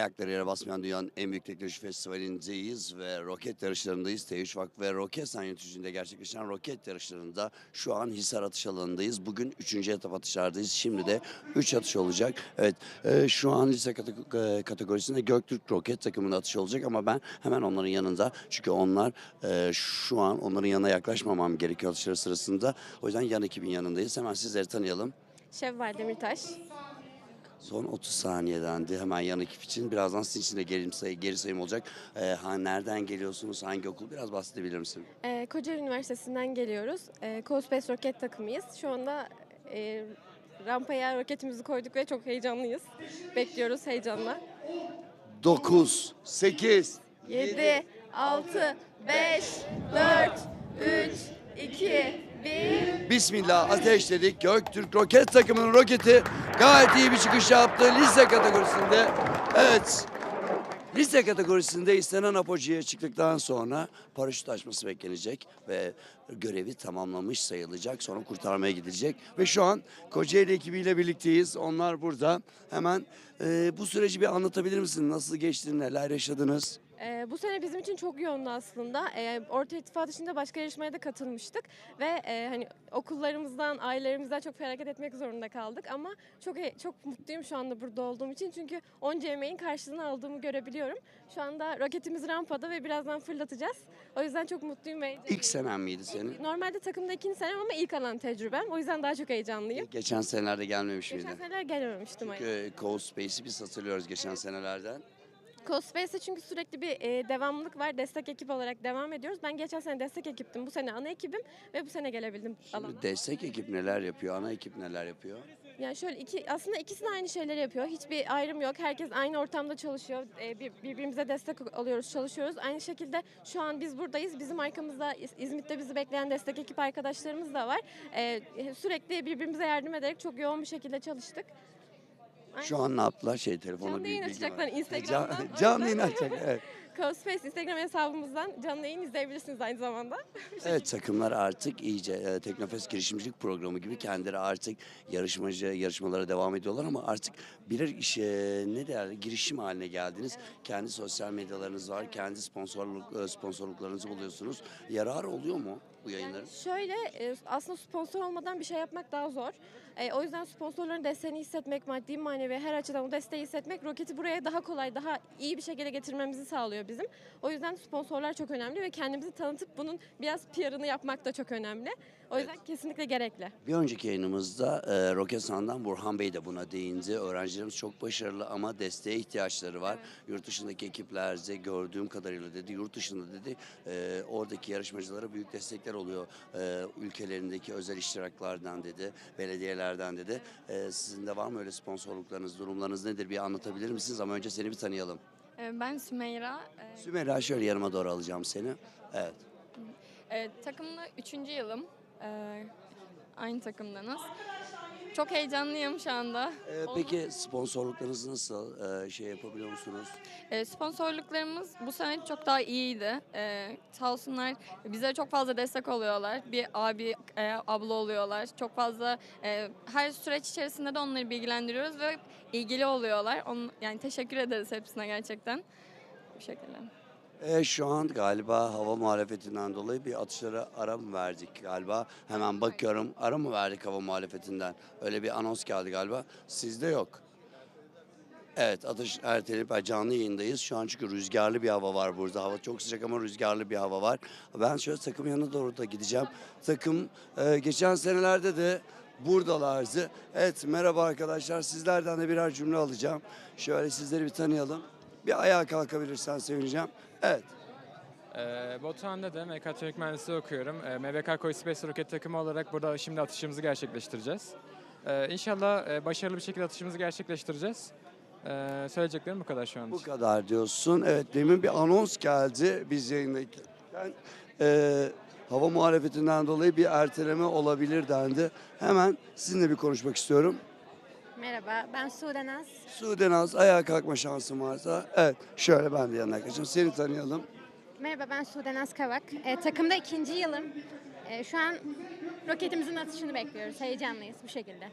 Ayakları yere basmayan dünyanın en büyük teknoloji festivalindeyiz ve roket yarışlarındayız. T3 Vakfı ve Roketsan yöneticiliğinde gerçekleşen roket yarışlarında şu an Hisar atış alanındayız. Bugün 3. etap atışlardayız. Şimdi de 3 atış olacak. Evet e, şu an lise e, kategorisinde Göktürk roket takımının atışı olacak ama ben hemen onların yanında. Çünkü onlar e, şu an onların yanına yaklaşmamam gerekiyor atışları sırasında. O yüzden yan ekibin yanındayız. Hemen sizleri tanıyalım. Şevval Demirtaş. Son 30 saniyedendi hemen yan ekip için. Birazdan sizin için de geri, sayı, geri sayım olacak. Ee, ha, nereden geliyorsunuz, hangi okul? Biraz bahsedebilir misin? Ee, Kocaeli Üniversitesi'nden geliyoruz. Ee, Co-Space roket takımıyız. Şu anda e, rampaya roketimizi koyduk ve çok heyecanlıyız. Bekliyoruz heyecanla. 9, 8, 7, 6, 5, 4, 3, 2, 1. Bismillah ateşledik. Göktürk roket takımının roketi gayet iyi bir çıkış yaptı lise kategorisinde. Evet. Lise kategorisinde istenen apojiye çıktıktan sonra paraşüt açması beklenecek ve görevi tamamlamış sayılacak. Sonra kurtarmaya gidilecek ve şu an Kocaeli ekibiyle birlikteyiz. Onlar burada. Hemen e, bu süreci bir anlatabilir misin? Nasıl geçti, neler yaşadınız? Ee, bu sene bizim için çok yoğundu aslında. Ee, Orta İttifak dışında başka yarışmaya da katılmıştık ve e, hani okullarımızdan, ailelerimizden çok feragat etmek zorunda kaldık ama çok he- çok mutluyum şu anda burada olduğum için çünkü onca emeğin karşılığını aldığımı görebiliyorum. Şu anda roketimiz rampada ve birazdan fırlatacağız. O yüzden çok mutluyum ve heyecanlıyım. İlk senen miydi senin? Normalde takımda ikinci senem ama ilk alan tecrübem. O yüzden daha çok heyecanlıyım. Geçen senelerde gelmemiş Geçen seneler gelememiştim. Çünkü Co-Space'i biz hatırlıyoruz geçen senelerden. Cospace'e çünkü sürekli bir e, devamlılık var. Destek ekip olarak devam ediyoruz. Ben geçen sene destek ekiptim. Bu sene ana ekibim ve bu sene gelebildim alana. Şimdi destek ekip neler yapıyor, ana ekip neler yapıyor? Yani şöyle iki aslında ikisi de aynı şeyleri yapıyor. Hiçbir ayrım yok. Herkes aynı ortamda çalışıyor. E, bir- birbirimize destek alıyoruz, çalışıyoruz. Aynı şekilde şu an biz buradayız. Bizim arkamızda İz- İzmit'te bizi bekleyen destek ekip arkadaşlarımız da var. E, sürekli birbirimize yardım ederek çok yoğun bir şekilde çalıştık. Şu an ne yaptılar? Şey telefona Canlı yayın açacaklar. Instagram'dan. Can- Canlı yayın açacak. Evet. Cospace Instagram hesabımızdan canlı yayın izleyebilirsiniz aynı zamanda. evet takımlar artık iyice e, Teknofest girişimcilik programı gibi kendileri artık yarışmacı yarışmalara devam ediyorlar ama artık birer işe ne derler girişim haline geldiniz. Kendi sosyal medyalarınız var, kendi sponsorluk e, sponsorluklarınızı buluyorsunuz. Yarar oluyor mu bu yayınların? Şöyle e, aslında sponsor olmadan bir şey yapmak daha zor. E, O yüzden sponsorların desteğini hissetmek, maddi manevi her açıdan o desteği hissetmek roketi buraya daha kolay, daha iyi bir şekilde getirmemizi sağlıyor bizim. O yüzden sponsorlar çok önemli ve kendimizi tanıtıp bunun biraz PR'ını yapmak da çok önemli. O yüzden kesinlikle gerekli. Bir önceki yayınımızda e, Roketsan'dan Burhan Bey de buna değindi. Öğrencilerimiz çok başarılı ama desteğe ihtiyaçları var. Yurt dışındaki ekiplerde gördüğüm kadarıyla dedi, yurt dışında dedi e, oradaki yarışmacılara büyük destekler oluyor. E, ülkelerindeki özel iştiraklardan dedi, belediyelerden dedi. E, sizin de var mı öyle sponsorluklarınız, durumlarınız nedir bir anlatabilir misiniz? Ama önce seni bir tanıyalım. Ee, Ben Sümeyra. Ee, Sümeyra şöyle yanıma doğru alacağım seni. Evet. e, takımda üçüncü yılım. Ee, aynı takımdanız. Çok heyecanlıyım şu anda. E, peki sponsorluklarınız nasıl? E, şey yapabiliyor musunuz? Ee, sponsorluklarımız bu sene çok daha iyiydi. Ee, sağ olsunlar bize çok fazla destek oluyorlar. Bir abi, e, abla oluyorlar. Çok fazla e, her süreç içerisinde de onları bilgilendiriyoruz ve ilgili oluyorlar. Onun, yani teşekkür ederiz hepsine gerçekten. Bu şekilde. E, şu an galiba hava muhalefetinden dolayı bir atışlara ara mı verdik galiba? Hemen bakıyorum ara mı verdik hava muhalefetinden? Öyle bir anons geldi galiba. Sizde yok. Evet atış ertelenip canlı yayındayız. Şu an çünkü rüzgarlı bir hava var burada. Hava çok sıcak ama rüzgarlı bir hava var. Ben şöyle takım yanına doğru da gideceğim. Takım e, geçen senelerde de buradalardı. Evet merhaba arkadaşlar. Sizlerden de birer cümle alacağım. Şöyle sizleri bir tanıyalım. Bir ayağa kalkabilirsen sevineceğim. Evet. Ee, Batuhan'da da mekatronik mühendisliği okuyorum. Ee, MVK Koy Space roket takımı olarak burada şimdi atışımızı gerçekleştireceğiz. Ee, inşallah e, başarılı bir şekilde atışımızı gerçekleştireceğiz. Ee, söyleyeceklerim bu kadar şu an Bu için. kadar diyorsun. Evet demin bir anons geldi biz yayındayken. Ee, hava muhalefetinden dolayı bir erteleme olabilir dendi. Hemen sizinle bir konuşmak istiyorum. Merhaba, ben Sude Naz. Sude Naz ayağa kalkma şansın varsa. Evet şöyle ben de yanına yaklaşayım. Seni tanıyalım. Merhaba, ben Sude Naz Kavak. Ee, takımda ikinci yılım. Ee, şu an roketimizin atışını bekliyoruz. Heyecanlıyız bu şekilde.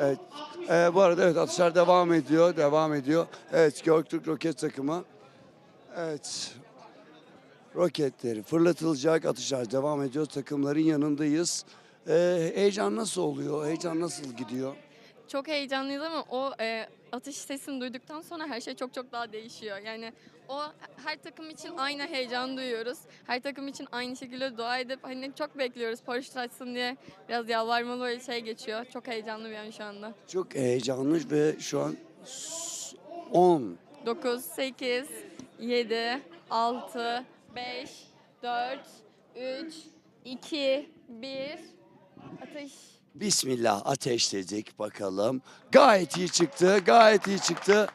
Evet. Ee, bu arada evet atışlar devam ediyor, devam ediyor. Evet Göktürk roket takımı. Evet. Roketleri fırlatılacak, atışlar devam ediyor. Takımların yanındayız. Ee, heyecan nasıl oluyor? Heyecan nasıl gidiyor? Çok heyecanlıyız ama o e, atış sesini duyduktan sonra her şey çok çok daha değişiyor. Yani o her takım için aynı heyecan duyuyoruz. Her takım için aynı şekilde dua edip hani çok bekliyoruz paraşüt açsın diye biraz yalvarmalı böyle şey geçiyor. Çok heyecanlı bir an şu anda. Çok heyecanlı ve şu an 10, 9, 8, 7, 6, 5, 4, 3, 2, 1, atış. Bismillah ateşledik bakalım. Gayet iyi çıktı, gayet iyi çıktı.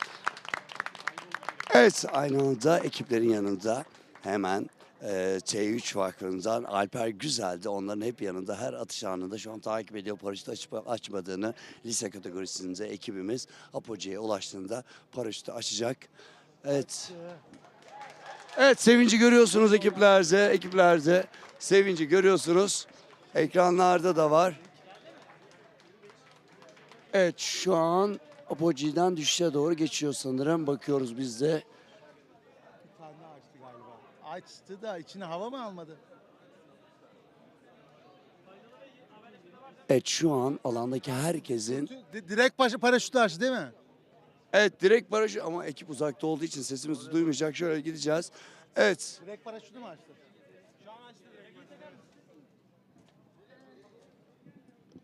Evet aynı anda ekiplerin yanında hemen e, T3 Vakfı'ndan Alper Güzel de onların hep yanında her atış anında şu an takip ediyor paraşütü açıp açmadığını lise kategorisinde ekibimiz Apoge'ye ulaştığında paraşütü açacak. Evet. Evet sevinci görüyorsunuz ekiplerde, ekiplerde sevinci görüyorsunuz. Ekranlarda da var. Evet şu an Apoge'den düşüşe doğru geçiyor sanırım. Bakıyoruz biz de. Bir tane açtı galiba. Açtı da içine hava mı almadı? Evet şu an alandaki herkesin Di- Direkt başı paraşütü açtı değil mi? evet direkt paraşüt ama ekip uzakta olduğu için sesimizi duymayacak. Şöyle gideceğiz. Evet Direkt paraşütü mü açtı?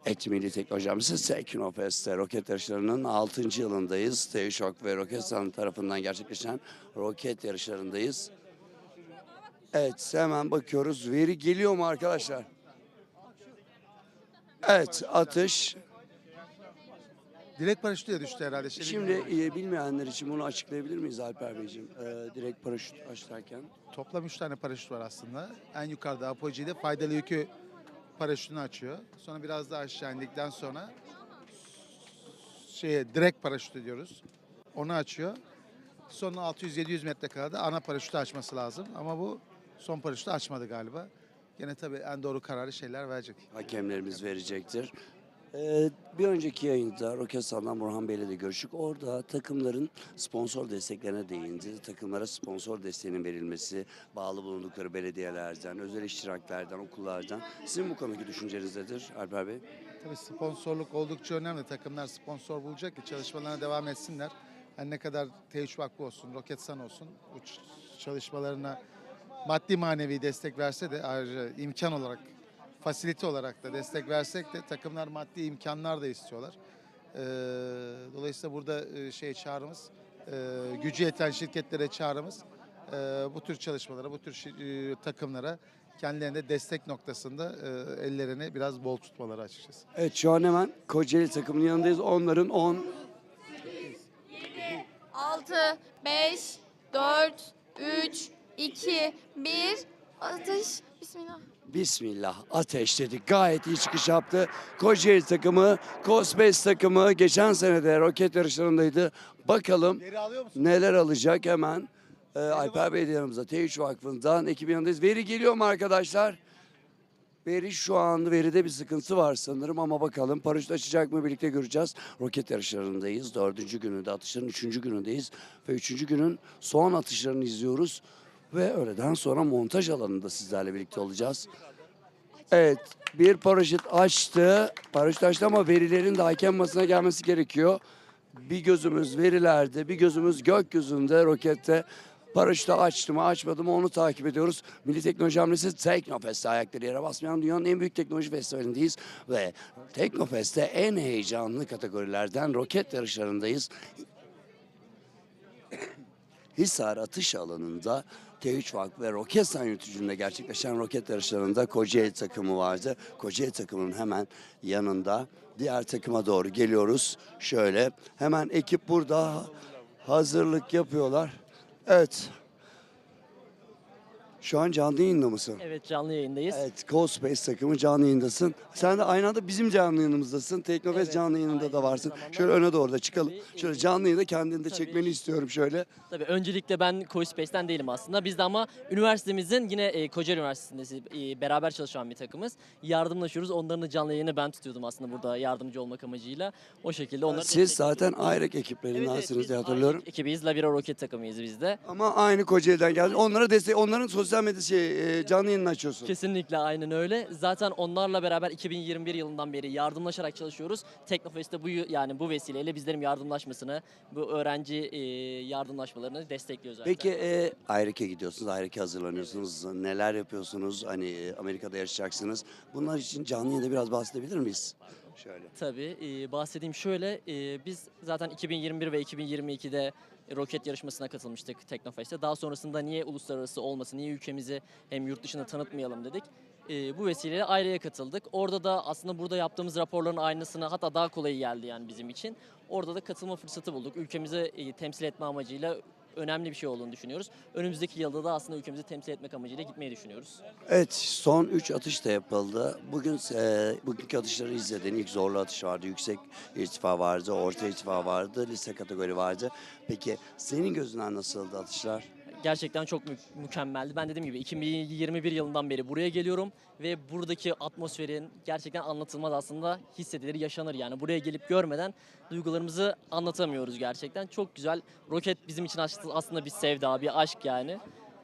Et Milli Teknolojimiz Teknofest'te roket yarışlarının 6. yılındayız. T-Shock ve Roketsan tarafından gerçekleşen roket yarışlarındayız. Evet hemen bakıyoruz. Veri geliyor mu arkadaşlar? Evet atış. Direkt paraşütüye düştü herhalde. Şey Şimdi e, bilmeyenler için bunu açıklayabilir miyiz Alper Beyciğim? E, direkt paraşüt açlarken. Toplam 3 tane paraşüt var aslında. En yukarıda apoji'de faydalı yükü paraşütünü açıyor. Sonra biraz daha aşağı indikten sonra şeye direkt paraşütü diyoruz. Onu açıyor. Sonra 600-700 metre kadar ana paraşütü açması lazım. Ama bu son paraşütü açmadı galiba. Gene tabii en doğru kararı şeyler verecek. hakemlerimiz verecektir. Ee, bir önceki yayında Roketsan'dan Burhan Bey'le de görüştük. Orada takımların sponsor desteklerine değindi. Takımlara sponsor desteğinin verilmesi, bağlı bulundukları belediyelerden, özel iştiraklerden, okullardan. Sizin bu konudaki düşünceniz nedir Alper Bey? Tabii sponsorluk oldukça önemli. Takımlar sponsor bulacak ki çalışmalarına devam etsinler. Her ne kadar T3 Vakfı olsun, Roketsan olsun bu çalışmalarına maddi manevi destek verse de ayrıca imkan olarak, fasilite olarak da destek versek de takımlar maddi imkanlar da istiyorlar. Ee, dolayısıyla burada e, şey çağrımız, e, gücü yeten şirketlere çağrımız e, bu tür çalışmalara, bu tür e, takımlara kendilerine destek noktasında e, ellerini biraz bol tutmaları açıkçası. Evet şu an hemen Kocaeli takımının yanındayız. Onların 10, 6, 5, 4, 3, 2, 1, atış. Bismillah. Bismillah ateşledik. Gayet iyi çıkış yaptı. Kocaeli takımı, Kosbes takımı geçen sene de roket yarışlarındaydı. Bakalım Geri alıyor musun? neler alacak hemen. Ee, Alper Bey de yanımızda. T3 Vakfı'ndan ekibin yanındayız. Veri geliyor mu arkadaşlar? Veri şu an veride bir sıkıntı var sanırım ama bakalım paraşüt açacak mı birlikte göreceğiz. Roket yarışlarındayız. Dördüncü gününde atışların üçüncü günündeyiz. Ve üçüncü günün son atışlarını izliyoruz. Ve öğleden sonra montaj alanında sizlerle birlikte olacağız. Evet bir paraşüt açtı. Paraşüt açtı ama verilerin de hakem masasına gelmesi gerekiyor. Bir gözümüz verilerde, bir gözümüz gökyüzünde, rokette. Paraşütü açtı mı açmadı mı onu takip ediyoruz. Milli Teknoloji Hamlesi Teknofest'te ayakları yere basmayan dünyanın en büyük teknoloji festivalindeyiz. Ve Teknofest'te en heyecanlı kategorilerden roket yarışlarındayız. Hisar atış alanında T3 Vakfı ve Roketsan yöneticiliğinde gerçekleşen roket yarışlarında Kocaeli takımı vardı. Kocaeli takımının hemen yanında diğer takıma doğru geliyoruz. Şöyle hemen ekip burada hazırlık yapıyorlar. Evet. Şu an canlı yayında mısın? Evet canlı yayındayız. Evet, Space takımı canlı yayındasın. Sen de aynı anda bizim canlı yayınımızdasın. Teknofest Evet, canlı yayınında da aynı varsın. zamanda. Şöyle öne doğru da çıkalım. Tabii, Şöyle canlı yayında kendini de tabii. çekmeni istiyorum şöyle. Tabii öncelikle ben CoSpace'ten değilim aslında. Biz de ama üniversitemizin yine e, Kocaeli Üniversitesi'nde e, beraber çalışan bir takımız. Yardımlaşıyoruz. Onların da canlı yayını ben tutuyordum aslında burada yardımcı olmak amacıyla. O şekilde onları Siz destekliyoruz. zaten ekiplerindensiniz biz diye hatırlıyorum. Ayrık ekibiyiz. Lavira Roket takımıyız biz de. Ama aynı Kocaeli'den geldi. Onlara destek, onların sosyal medya şey, e, canlı yayını açıyorsun. Kesinlikle aynen öyle. Zaten onlarla beraber 2021 yılından beri yardımlaşarak çalışıyoruz. Teknofest'te bu yani bu vesileyle bizlerin yardımlaşmasını, bu öğrenci e, yardımlaşmalarını destekliyoruz. zaten. Peki e, Ayrık'a gidiyorsunuz, Ayrık'a hazırlanıyorsunuz. Neler yapıyorsunuz? Hani e, Amerika'da yarışacaksınız. Bunlar için canlı yayında biraz bahsedebilir miyiz? Şöyle. Tabii e, bahsedeyim şöyle e, biz zaten 2021 ve 2022'de roket yarışmasına katılmıştık Teknofest'te. Daha sonrasında niye uluslararası olmasın, niye ülkemizi hem yurt dışında tanıtmayalım dedik. E, bu vesileyle Ayrı'ya katıldık. Orada da aslında burada yaptığımız raporların aynısını hatta daha kolayı geldi yani bizim için. Orada da katılma fırsatı bulduk. Ülkemizi e, temsil etme amacıyla önemli bir şey olduğunu düşünüyoruz. Önümüzdeki yılda da aslında ülkemizi temsil etmek amacıyla gitmeyi düşünüyoruz. Evet, son 3 atış da yapıldı. Bugün e, bugünkü atışları izledin. İlk zorlu atış vardı, yüksek irtifa vardı, orta irtifa vardı, lise kategori vardı. Peki senin gözünden nasıldı atışlar? Gerçekten çok mü- mükemmeldi. Ben dediğim gibi 2021 yılından beri buraya geliyorum ve buradaki atmosferin gerçekten anlatılmaz aslında hissedilir, yaşanır yani. Buraya gelip görmeden duygularımızı anlatamıyoruz gerçekten. Çok güzel. Roket bizim için as- aslında bir sevda, bir aşk yani.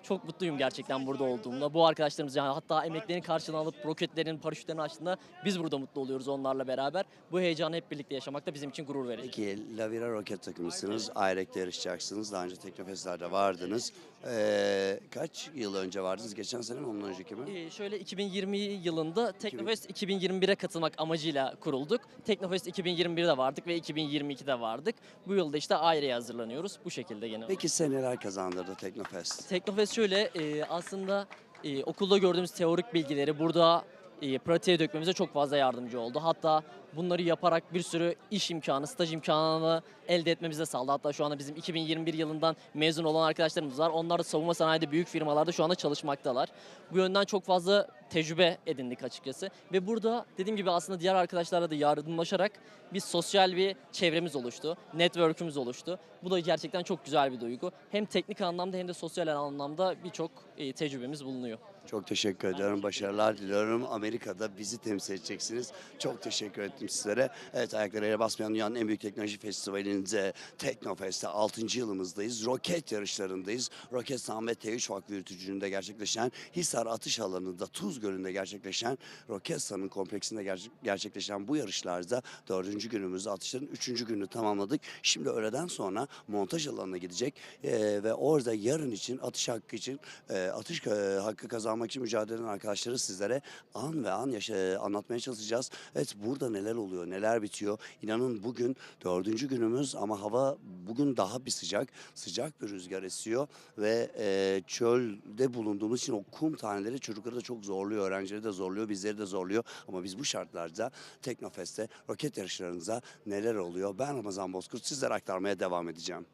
Çok mutluyum gerçekten burada olduğumda. Bu arkadaşlarımız yani hatta emeklerini karşılığını alıp roketlerin paraşütlerini açtığında biz burada mutlu oluyoruz onlarla beramak. Bu heyecanı hep birlikte yaşamak da bizim için gurur verici. Peki Lavira roket takımısınız. Ayrek'te yarışacaksınız. Daha önce Teknofest'lerde vardınız. Ee, kaç yıl önce vardınız? Geçen sene mi ondan önceki mi? Ee, şöyle 2020 yılında Teknofest 2021'e katılmak amacıyla kurulduk. Teknofest 2021'de vardık ve 2022'de vardık. Bu yılda işte ayrıya hazırlanıyoruz. Bu şekilde gene. Peki sen neler kazandırdı Teknofest? Teknofest şöyle e, aslında e, okulda gördüğümüz teorik bilgileri burada e, pratiğe dökmemize çok fazla yardımcı oldu. Hatta bunları yaparak bir sürü iş imkanı, staj imkanını elde etmemize sağladı. Hatta şu anda bizim 2021 yılından mezun olan arkadaşlarımız var. Onlar da savunma sanayide büyük firmalarda şu anda çalışmaktalar. Bu yönden çok fazla tecrübe edindik açıkçası. Ve burada dediğim gibi aslında diğer arkadaşlarla da yardımlaşarak bir sosyal bir çevremiz oluştu. Network'ümüz oluştu. Bu da gerçekten çok güzel bir duygu. Hem teknik anlamda hem de sosyal anlamda birçok e, tecrübemiz bulunuyor. Çok teşekkür ederim. Başarılar diliyorum. Amerika'da bizi temsil edeceksiniz. Çok teşekkür ettim sizlere. Evet ayakları yere basmayan dünyanın en büyük teknoloji festivalinde Teknofest'te 6. yılımızdayız. Roket yarışlarındayız. Roketsan ve T3 Vakfı Yürütücü'nde gerçekleşen Hisar Atış Alanı'nda Tuz Gölü'nde gerçekleşen Roketsan'ın kompleksinde ger- gerçekleşen bu yarışlarda dördüncü günümüzde atışların üçüncü günü tamamladık. Şimdi öğleden sonra montaj alanına gidecek Ee, ve orada yarın için atış hakkı için e, atış e, hakkı kazanmak için mücadele eden arkadaşları sizlere an ve an yaşa- anlatmaya çalışacağız. Evet burada neler oluyor, neler bitiyor. İnanın bugün dördüncü günümüz ama hava bugün daha bir sıcak. Sıcak bir rüzgar esiyor ve e, çölde bulunduğumuz için o kum taneleri çocukları da çok zorluyor, öğrencileri de zorluyor, bizleri de zorluyor. Ama biz bu şartlarda Teknofest'te roket yarışlarınıza neler oluyor? Ben Ramazan Bozkurt sizlere aktarmaya devam edeceğim.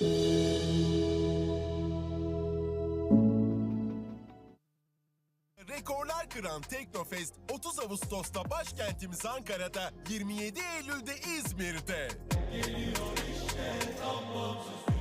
Rekorlar kıran Teknofest 30 Ağustos'ta başkentimiz Ankara'da, 27 Eylül'de İzmir'de. Vazgeçer miyim?